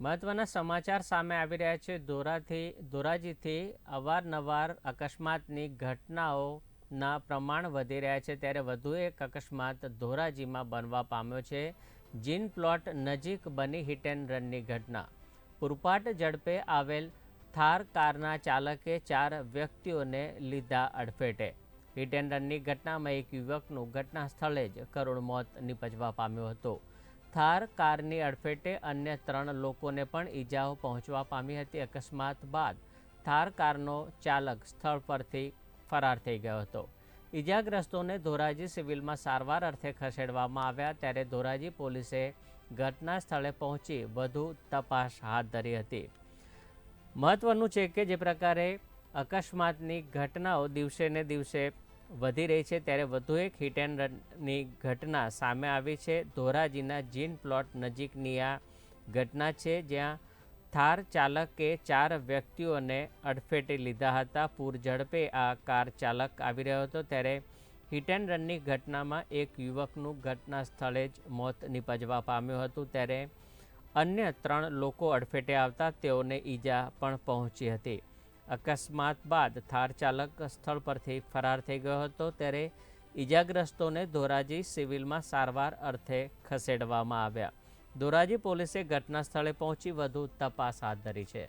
મહત્વના સમાચાર સામે આવી રહ્યા છે. ધોરાથી, ધોરાજીથી અવારનવાર અકસ્માતની ઘટનાઓના પ્રમાણ વધી રહ્યા છે. ત્યારે વધુ એક અકસ્માત ધોરાજીમાં બનવા પામ્યો છે. જીન પ્લોટ નજીક બની હિટ એન્ડ રનની ઘટના. પૂરપાટ ઝડપે આવેલ થાર કારના ચાલકે ચાર વ્યક્તિઓને લીધા અડફેટે. હિટ એન્ડ રનની ઘટનામાં એક યુવકનું ઘટના સ્થળે જ કરુણ મોત નિપજવા પામ્યો હતો. થાર કારની અડફેટે અન્ય ત્રણ લોકોને પણ ઈજાઓ પહોંચવા પામી હતી. અકસ્માત બાદ થાર કારનો ચાલક સ્થળ પરથી ફરાર થઈ ગયો હતો. ઈજાગ્રસ્તોને ધોરાજી સિવિલમાં સારવાર અર્થે ખસેડવામાં આવ્યા ત્યારે ધોરાજી પોલીસે ઘટના સ્થળે પહોંચી વધુ તપાસ હાથ ધરી હતી. મહત્વનું છે કે જે પ્રકારે અકસ્માતની ઘટનાઓ દિવસે ને દિવસે વધી રહી છે, ત્યારે વધુ એક હિટ એન્ડ રનની ઘટના સામે આવી છે. ધોરાજીના જીન પ્લોટ નજીકની આ ઘટના છે, જ્યાં થાર ચાલકે ચાર વ્યક્તિઓને અડફેટે લીધા હતા. પૂર ઝડપે આ કાર ચાલક આવી રહ્યો હતો, ત્યારે હિટ એન્ડ રનની ઘટનામાં એક યુવકનું ઘટના સ્થળે જ મોત નિપજવા પામ્યું હતું, ત્યારે અન્ય ત્રણ લોકો અડફેટે આવતા તેઓને ઈજા પણ પહોંચી હતી. અકસ્માત બાદ થાર ચાલક સ્થળ પરથી ફરાર થઈ ગયો હતો. ત્યારે ઈજાગ્રસ્તોને ધોરાજી સિવિલમાં સારવાર અર્થે ખસેડવામાં આવ્યા. ધોરાજી પોલીસે ઘટના સ્થળે પહોંચી વધુ તપાસ હાથ ધરી છે.